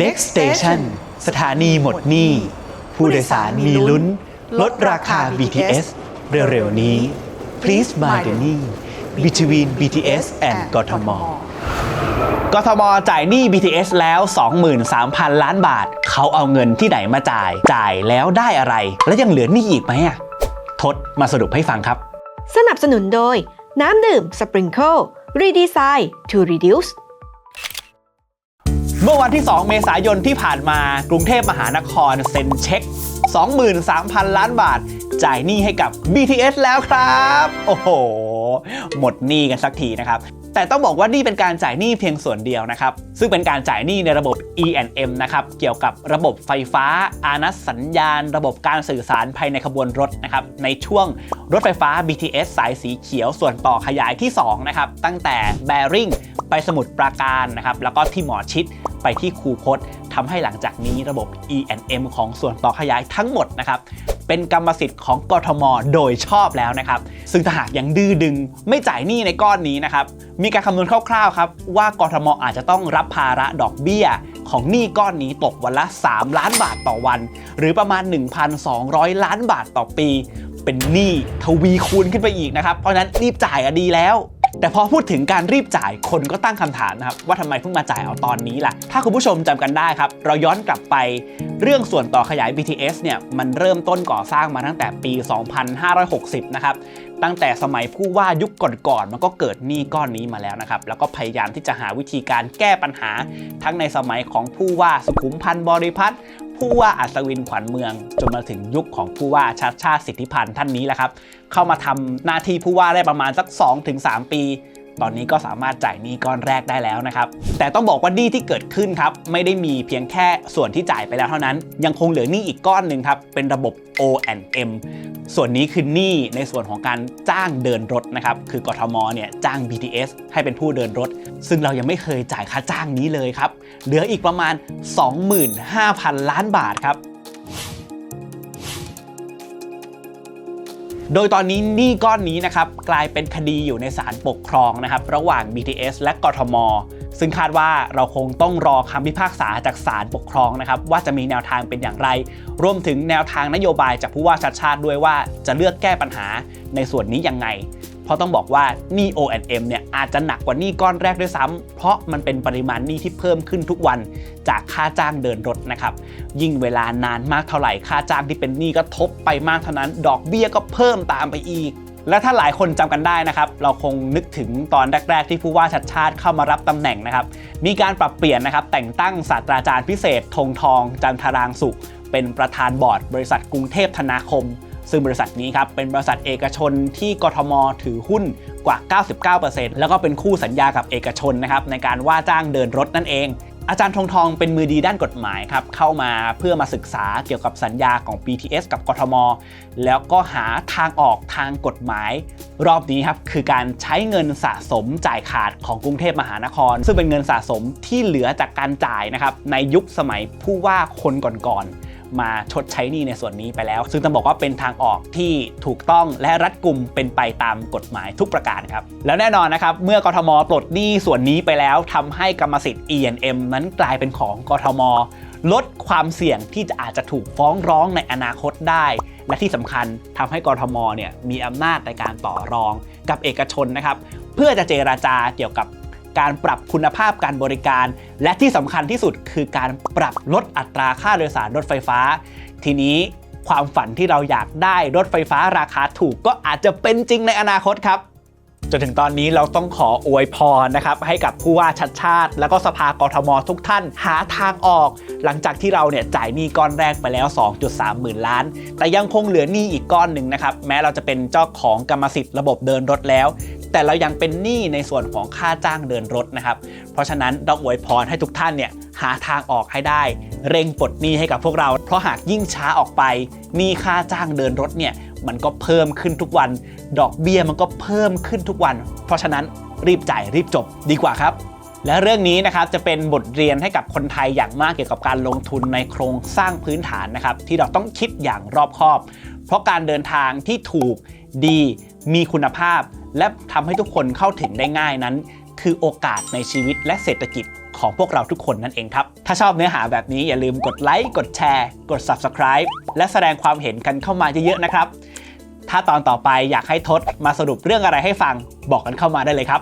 Next Station สถานีหมดหนี้ ผู้โดยสารมีลุ้น ลดราคา BTS เร็วๆนี้ Please buy the knee between BTS and กทมกทมจ่ายหนี้ BTS แล้ว 23,000 ล้านบาท เขาเอาเงินที่ไหนมาจ่าย จ่ายแล้วได้อะไร และยังเหลือหนี้อีกไหมอะทศมาสรุปให้ฟังครับ สนับสนุนโดย น้ำดื่มสปริงเกิลรีดีไซน์ to reduce เมื่อวันที่ 2 เมษายนที่ผ่านมากรุงเทพมหานครเซ็นเช็ค 23,000 ล้านบาท จ่ายหนี้ให้กับ BTS แล้วครับ โอ้โห หมดหนี้กันสักทีนะครับ แต่ต้องบอกว่านี่เป็นการจ่ายหนี้เพียงส่วนเดียวนะครับ ซึ่งเป็นการจ่ายหนี้ในระบบ E&M นะครับเกี่ยวกับระบบไฟฟ้า อานัสสัญญาณ ระบบการสื่อสารภายในขบวนรถนะครับในช่วงรถไฟฟ้า BTS สายสีเขียวส่วนต่อขยายที่2นะครับตั้งแต่แบริ่งไปสมุทรปราการนะครับแล้วก็ที่หมอชิดไปที่คูคตทำให้หลังจากนี้ระบบ E&M ของส่วนต่อขยายทั้งหมดนะครับ เป็นกรรมสิทธิ์ของกทม โดยชอบแล้วนะครับ ซึ่งถ้าหากยังดื้อดึงไม่จ่ายหนี้ในก้อนนี้นะครับ มีการคำนวณคร่าวๆครับว่ากทมอาจจะต้องรับภาระดอกเบี้ย ของหนี้ก้อนนี้ตกวันละ 3 ล้านบาทต่อวัน หรือประมาณ 1,200 ล้านบาทต่อปี เป็นหนี้ทวีคูณขึ้นไปอีกนะครับ เพราะนั้นรีบจ่ายอะดีแล้ว แต่พอพูดถึงการรีบจ่ายคนก็ตั้งคำถามนะครับว่าทำไมเพิ่งมาจ่ายเอาตอนนี้ล่ะ ถ้าคุณผู้ชมจำกันได้ครับ เราย้อนกลับไปเรื่องส่วนต่อขยาย BTS เนี่ยมันเริ่มต้นก่อสร้างมาตั้งแต่ปี 2560 นะครับตั้งแต่สมัยผู้ว่ายุคก่อนๆมันก็เกิดหนี้ก้อนนี้มาแล้วนะครับ แล้วก็พยายามที่จะหาวิธีการแก้ปัญหา ทั้งในสมัยของผู้ว่าสุขุมพันธ์บริพัตร ผู้ว่าอัศวินขวัญเมือง จนมาถึงยุคของผู้ว่าชาติชาติสิทธิพันธ์ท่านนี้แหละครับ เข้ามาทำหน้าที่ผู้ว่าได้ประมาณสัก 2-3 ปี ตอนนี้ก็สามารถจ่ายหนี้ก้อนแรกได้แล้วนะครับ แต่ต้องบอกว่าหนี้ที่เกิดขึ้นครับไม่ได้มีเพียงแค่ส่วนที่จ่ายไปแล้วเท่านั้น ยังคงเหลือหนี้อีกก้อนหนึ่งครับเป็นระบบ O&M ส่วนนี้คือหนี้ในส่วนของการจ้างเดินรถนะครับ คือกทมเนี่ยจ้าง BTS ให้เป็นผู้เดินรถ ซึ่งเรายังไม่เคยจ่ายค่าจ้างนี้เลยครับ เหลืออีกประมาณ 25,000 ล้านบาทครับ โดยตอนนี้หนี้ก้อนนี้นะครับกลายเป็นคดีอยู่ในศาลปกครองนะครับระหว่าง BTS และกทม ซึ่งคาดว่าเราคงต้องรอคำพิพากษาจากศาลปกครองนะครับว่าจะมีแนวทางเป็นอย่างไร รวมถึงแนวทางนโยบายจากผู้ว่าชัดชาติด้วยว่าจะเลือกแก้ปัญหาในส่วนนี้ยังไง ราะต้องบอกว่าหนี้ O&M เนี่ยอาจจะหนักกว่าหนี้ก้อนแรกด้วยซ้ำเพราะมันเป็นปริมาณหนี้ที่เพิ่มขึ้นทุกวันจากค่าจ้างเดินรถนะครับยิ่งเวลานานมากเท่าไหร่ค่าจ้างที่เป็นหนี้ก็ทบไปมากเท่านั้น ดอกเบี้ยก็เพิ่มตามไปอีกและถ้าหลายคนจำกันได้นะครับ เราคงนึกถึงตอนแรก ๆ ที่ผู้ว่าชัดชาติเข้ามารับตำแหน่งนะครับ มีการปรับเปลี่ยนนะครับ แต่งตั้งศาสตราจารย์พิเศษธงทอง จันทรางสุข เป็นประธานบอร์ด บริษัทกรุงเทพธนาคม ซึ่งบริษัทนี้ครับเป็นบริษัทเอกชนที่กทม ถือหุ้นกว่า 99%แล้วก็เป็นคู่สัญญากับเอกชนนะครับในการว่าจ้างเดินรถนั่นเองอาจารย์ทองทองเป็นมือดีด้านกฎหมายครับเข้ามาเพื่อมาศึกษาเกี่ยวกับสัญญาของ BTS กับกทม แล้วก็หาทางออกทางกฎหมาย รอบนี้ครับคือการใช้เงินสะสมจ่ายขาดของกรุงเทพมหานคร ซึ่งเป็นเงินสะสมที่เหลือจากการจ่ายนะครับในยุคสมัยผู้ว่าคนก่อนๆ มาชดใช้หนี้ในส่วนนี้ไปแล้ว ซึ่งต้องบอกว่าเป็นทางออกที่ถูกต้องและรัดกุมเป็นไปตามกฎหมายทุกประการครับ แล้วแน่นอนนะครับ เมื่อกทมปลดหนี้ส่วนนี้ไปแล้วทำให้กรรมสิทธิ์ E&M นั้นกลายเป็นของกทม ลดความเสี่ยงที่จะอาจจะถูกฟ้องร้องในอนาคตได้ และที่สำคัญทำให้กทมเนี่ยมีอำนาจในการต่อรองกับเอกชนนะครับ เพื่อจะเจราจาเกี่ยวกับ การปรับคุณภาพการบริการ และที่สำคัญที่สุดคือการปรับลดอัตราค่าโดยสารรถไฟฟ้า ทีนี้ความฝันที่เราอยากได้รถไฟฟ้าราคาถูกก็อาจจะเป็นจริงในอนาคตครับจนถึงตอนนี้เราต้องขออวยพรนะครับให้กับผู้ว่าชัดชาติ แล้วก็สภากรทมทุกท่านหาทางออก หลังจากที่เราเนี่ยจ่ายหนี้ก้อนแรกไปแล้ว 2.3 หมื่นล้าน แต่ยังคงเหลือหนี้อีกก้อนหนึ่งนะครับแม้เราจะเป็นเจ้าของกรรมสิทธิ์ระบบเดินรถแล้ว แต่เรายังเป็นหนี้ในส่วนของค่าจ้างเดินรถนะครับ เพราะฉะนั้นต้องอวยพรให้ทุกท่านเนี่ยหาทางออกให้ได้ เร่งปลดหนี้ให้กับพวกเรา เพราะหากยิ่งช้าออกไปหนี้ค่าจ้างเดินรถเนี่ยมันก็เพิ่มขึ้นทุกวัน ดอกเบี้ยมันก็เพิ่มขึ้นทุกวัน เพราะฉะนั้นรีบจ่ายรีบจบดีกว่าครับและเรื่องนี้นะครับจะเป็นบทเรียนให้กับคนไทยอย่างมากเกี่ยวกับการลงทุนในโครงสร้างพื้นฐานนะครับ ที่เราต้องคิดอย่างรอบคอบ เพราะการเดินทางที่ถูกดีมีคุณภาพ และทำให้ทุกคนเข้าถึงได้ง่ายนั้น คือโอกาสในชีวิตและเศรษฐกิจของพวกเราทุกคนนั่นเองครับ ถ้าชอบเนื้อหาแบบนี้อย่าลืมกดไลค์ กดแชร์ กด Subscribe และแสดงความเห็นกันเข้ามาเยอะๆนะครับ ถ้าตอนต่อไปอยากให้ทศมาสรุปเรื่องอะไรให้ฟังบอกกันเข้ามาได้เลยครับ